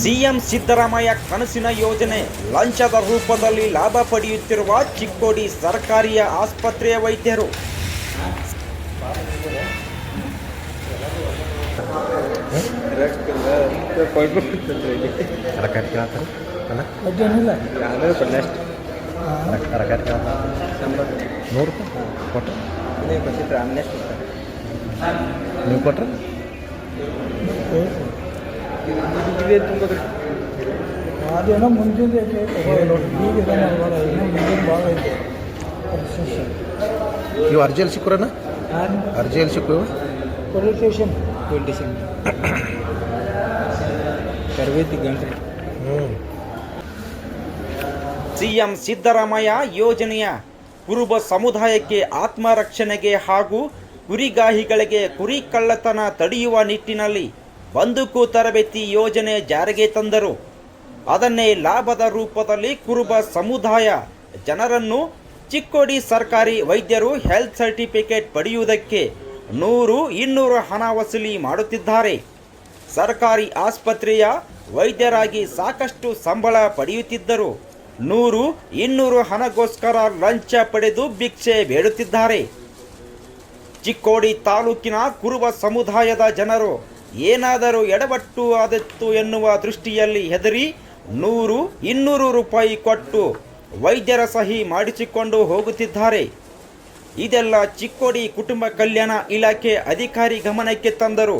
CM Siddaramaiah ಕನಸಿನ ಯೋಜನೆ. ಲಂಚದ ರೂಪದಲ್ಲಿ ಲಾಭ ಪಡೆಯುತ್ತಿರುವ ಚಿಕ್ಕೋಡಿ ಸರ್ಕಾರಿಯ ಆಸ್ಪತ್ರೆಯ ವೈದ್ಯರು. ನೀವು ಕೇಳ್ತಾರೆ ಕೊಟ್ಟರೆ ನೀವು ಅದೇನೋ ಮುಂದಿನ ಈಗ ಇದನ್ನ ಅಲ್ವಲ್ಲ, ಇನ್ನೂ ಮುಂದಿನ ಭಾಳ ಐತೆ. ಪೊಲೀಸ್ ಸ್ಟೇಷನ್ ಇವು ಅರ್ಜಿಯಲ್ಲಿ ಸಿಕ್ಕುರನ ಅರ್ಜಿಯಲ್ಲಿ ಸಿಕ್ಕುವ? ಪೊಲೀಸ್ ಸ್ಟೇಷನ್ ಟ್ವೆಂಟಿ ಸೆವೆನ್ ತರಬೇತಿ ಗಂಟೆ ಹ್ಞೂ ಸಿಎಂ ಸಿದ್ದರಾಮಯ್ಯ ಯೋಜನೆಯ ಕುರುಬ ಸಮುದಾಯಕ್ಕೆ ಆತ್ಮರಕ್ಷಣೆಗೆ ಹಾಗೂ ಕುರಿಗಾಹಿಗಳಿಗೆ ಕುರಿ ಕಳ್ಳತನ ತಡೆಯುವ ನಿಟ್ಟಿನಲ್ಲಿ ಬಂದೂಕು ತರಬೇತಿ ಯೋಜನೆ ಜಾರಿಗೆ ತಂದರು. ಅದನ್ನೇ ಲಾಭದ ರೂಪದಲ್ಲಿ ಕುರುಬ ಸಮುದಾಯ ಜನರನ್ನು ಚಿಕ್ಕೋಡಿ ಸರ್ಕಾರಿ ವೈದ್ಯರು ಹೆಲ್ತ್ ಸರ್ಟಿಫಿಕೇಟ್ ಪಡೆಯುವುದಕ್ಕೆ ನೂರು ಇನ್ನೂರು ಹಣ ವಸೂಲಿ ಮಾಡುತ್ತಿದ್ದಾರೆ. ಸರ್ಕಾರಿ ಆಸ್ಪತ್ರೆಯ ವೈದ್ಯರಾಗಿ ಸಾಕಷ್ಟು ಸಂಬಳ ಪಡೆಯುತ್ತಿದ್ದರು. ನೂರು ಇನ್ನೂರು ಹಣಗೋಸ್ಕರ ಲಂಚ ಪಡೆದು ಭಿಕ್ಷೆ ಬೇಡುತ್ತಿದ್ದಾರೆ. ಚಿಕ್ಕೋಡಿ ತಾಲೂಕಿನ ಕುರುಬ ಸಮುದಾಯದ ಜನರು ಏನಾದರೂ ಎಡವಟ್ಟು ಆದತ್ತು ಎನ್ನುವ ದೃಷ್ಟಿಯಲ್ಲಿ ಹೆದರಿ ನೂರು ಇನ್ನೂರು ರೂಪಾಯಿ ಕೊಟ್ಟು ವೈದ್ಯರ ಸಹಿ ಮಾಡಿಸಿಕೊಂಡು ಹೋಗುತ್ತಿದ್ದಾರೆ. ಇದೆಲ್ಲ ಚಿಕ್ಕೋಡಿ ಕುಟುಂಬ ಕಲ್ಯಾಣ ಇಲಾಖೆ ಅಧಿಕಾರಿ ಗಮನಕ್ಕೆ ತಂದರು.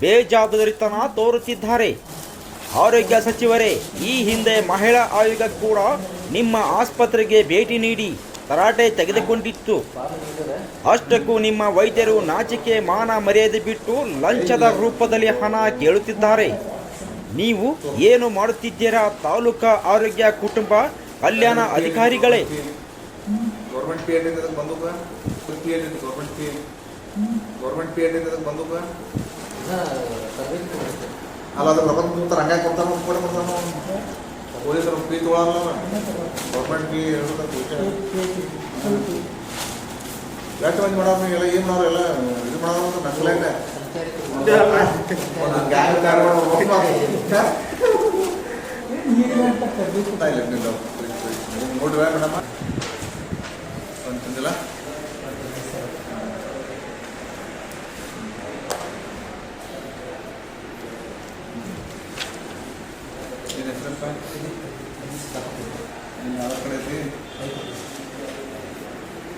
ಬೇಜವಾಬ್ದಾರಿತನ ತೋರುತ್ತಿದ್ದಾರೆ. ಆರೋಗ್ಯ ಸಚಿವರೇ, ಈ ಹಿಂದೆ ಮಹಿಳಾ ಆಯೋಗ ಕೂಡ ನಿಮ್ಮ ಆಸ್ಪತ್ರೆಗೆ ಭೇಟಿ ನೀಡಿ ತರಾಟೆ ತೆಗೆದುಕೊಂಡಿತ್ತು. ಅಷ್ಟಕ್ಕೂ ನಿಮ್ಮ ವೈದ್ಯರು ನಾಚಿಕೆ ಮಾನ ಮರ್ಯಾದೆ ಬಿಟ್ಟು ಲಂಚದ ರೂಪದಲ್ಲಿ ಹಣ ಕೇಳುತ್ತಿದ್ದಾರೆ. ನೀವು ಏನು ಮಾಡುತ್ತಿದ್ದೀರಾ? ತಾಲೂಕಾ ಆರೋಗ್ಯ ಕುಟುಂಬ ಕಲ್ಯಾಣ ಅಧಿಕಾರಿಗಳೇ. ಅಲ್ಲ ಪೊಲೀಸರು ಫೀ ತೊಗೊಳಲ್ಲ ಗೌರ್ಮೆಂಟ್ ಫೀ ಎಷ್ಟು ಮಂದಿ ಮಾಡೋರು ನೀವು ಎಲ್ಲ ಏನು ಮಾಡೋರು ಎಲ್ಲ ಇದು ಮಾಡೋರು ಅಂತ ಗ್ಯಾಂಗ್ ಕಾರ್ಗಳು ನೋಡ್ರಿ ಮೇಡಮ್ ಅಂತಂದಿಲ್ಲ ಏನು ಹೆಸರಪ್ಪ ನೀನು ಯಾವ ಕಡೆ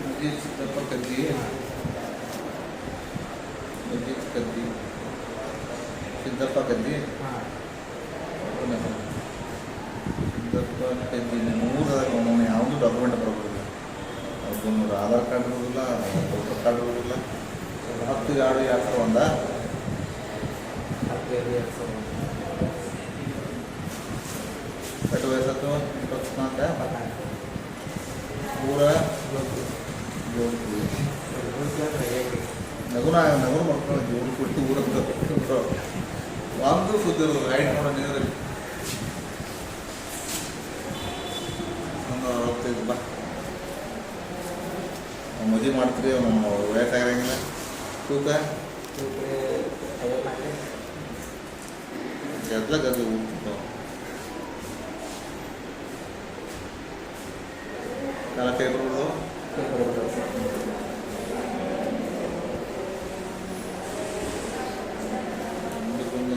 ಅಜ್ಜಿ ಚಿಕ್ಕಪ್ಪ ಕದ್ದಿ ಅಜ್ಜಿ ಕದ್ದಿ ಸಿದ್ದಪ್ಪ ಕದ್ದಿ ಸಿದ್ದಪ್ಪ ಕದ್ದಿ ಮೂರು ಅವನು ಯಾವುದು ಡಾಕ್ಯುಮೆಂಟ್ ಬರೋದಿಲ್ಲ ಅವ್ರದ್ದು ಆಧಾರ್ ಕಾರ್ಡ್ ಇರೋದಿಲ್ಲ ವೋಟರ್ ಕಾರ್ಡ್ ಇರೋದಿಲ್ಲ ಹತ್ತು ಎರಡು ಎರಡು ಸಾವಿರ ಒಂದ ಎಷ್ಟು ವಯಸ್ಸತ್ತು ಇಪ್ಪತ್ನಾಲ್ಕು ಪೂರ ನಗುನ ನಗುನ ಮಾಡ್ಕೊಂಡು ಜೋರು ಕೊಟ್ಟು ಊರದ್ದು ಒಂದು ಸುದ್ದಿ ಇರೋದು ಹೈಟ್ ಮಾಡೋ ನೀರಲ್ಲಿ ಒಂದು ಅರವತ್ತೈದು ಬಾ. ಮದುವೆ ಮಾಡ್ತೀರಿ ಅವನು ವಯಸ್ಸಾಗಿರಂಗಿಲ್ಲ. ತೂಕ? ಗದ್ಲ ಗದ್ಲ ಊಟ ಬಿಡೋದು ಮುಂದಕ್ಕೊಂದು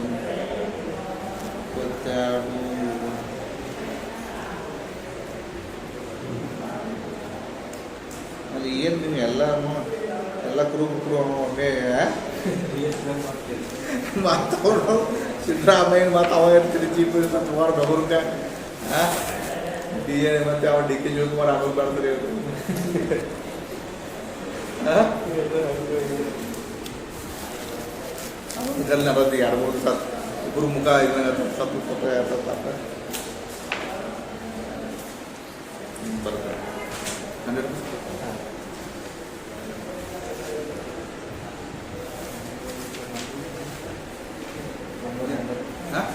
ಅಲ್ಲಿ ಏನು ನೀವು ಎಲ್ಲರೂ ಎಲ್ಲ ಕುರು ಕುರು ಒಮ್ಮೆ ಮಾತಾಡೋ ಸಿದ್ದರಾಮಯ್ಯ ಮಾತಾ ಅವ ಇರ್ತೀರಿ ಚೀಫ್ ಮಿನಿಸ್ಟರ್ ಸುಮಾರು ಬೆಂಗಳೂರಿಗೆ ती आहे मग त्यावर डी के शिवकुमार अमोल बारतरे होते घालणार ती अडमोल सात गुरुमुखा येतात सात मुखा येतात आता बरं हंड्रेड हाँ?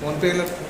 फ़ोन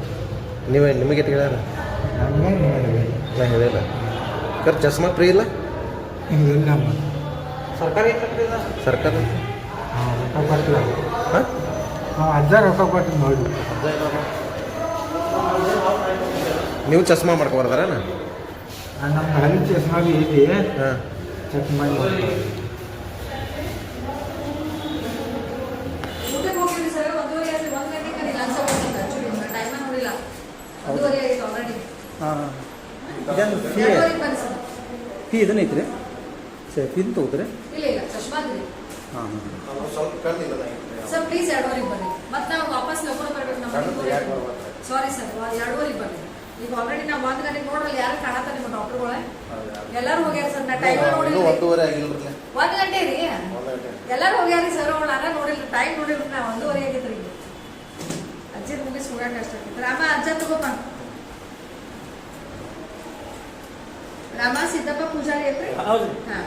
ನೀವೇ ನಿಮಗೆ ನಮಗೆ ನಾ ಹೇಳಿಲ್ಲ ಕರ್ ಚಸ್ಮಾ ಫ್ರೀ ಇಲ್ಲ? ಸರ್ಕಾರಿ ಸರ್ಕಾರ? ಹಾಂ? ಅಜ್ಜ ರೊಕ್ಕ ಕೊಟ್ಟು ನೋಡಿ. ನೀವು ಚಸ್ಮಾ ಮಾಡ್ಕೊಬಾರ್ದಾರ ನಮ್ಮ ಹರಿ ಚಸ್ಮಾ ಇದೆ. ಹಾಂ. ಚೆಕ್ ಮಾಡಿ ಊಟಕ್ಕೆ ಹೋಗಿದ್ವಿ ಸರ್ ಒಂದೂವರೆ ಆದ್ರೆ ಒಂದು ಗಂಟೆಗೆ ಕರೀ ಲಂಚ್ ಹೋಗ್ತಿದ್ದೆ ಆ್ಯಕ್ಚುಲಿ ಟೈಮ ನೋಡಿಲ್ಲ ಒಂದೂವರೆ ಆಗಿದೆ ಆಲ್ರೆಡಿ ಇದನ್ನು ಫೀ ಎರಡೂವರೆಗೆ ಬನ್ನಿ ಸರ್ ಫೀ ಇದನ್ನ ಐತ್ರಿ? ಸರಿ ಫೀ ತಗೋತೀರಿ? ಇಲ್ಲ ಇಲ್ಲ ಚಶ್ಮಾದ್ರಿ ಹಾಂ ಹಾಂ ಸ್ವಲ್ಪ ಸರ್ ಪ್ಲೀಸ್ ಎರಡೂವರೆಗೆ ಬನ್ನಿ. ಮತ್ತೆ ನಾವು ವಾಪಸ್ ಬರ್ಬೇಕು ನಮ್ಮ ಸಾರಿ ಸರ್ ಎರಡುವರೆಗೆ ಬನ್ನಿ. ಈಗ ಆಲ್ರೆಡಿ ನಾವು ಒಂದು ಗಂಟೆಗೆ ನೋಡ್ರಲ್ಲ ಯಾರು ಕಾಣತ್ತ ನಿಮ್ಮ ಡಾಕ್ಟರ್ಗಳೇ? ಎಲ್ಲರೂ ಹೋಗ್ಯಾರ ಸರ್ ನಾ ಟೈಮ್ ಒಂದೂವರೆ ಆಗಿಲ್ಲ ಒಂದು ಗಂಟೆ ರೀ? ಎಲ್ಲರೂ ಹೋಗ್ಯಾರಿ ಸರ್ ಅವಳು ನೋಡಿಲ್ಲ ಟೈಮ್ ನೋಡಿಲ್ಲ ನಾ ಒಂದೂವರೆ ಆಗಿತ್ತು ರೀ ಅಜ್ಜಿ ಮುಗಿಸ್ ಹೋಗಕ್ಕೆ ಅಷ್ಟೇ ಅಮ್ಮ ಅಜ್ಜ ತಗೋಪ ರಾಮ ಸಿದ್ದಪ್ಪ ಪೂಜಾರಿ ಐತ್ರಿ ಹೌದು ಹಾ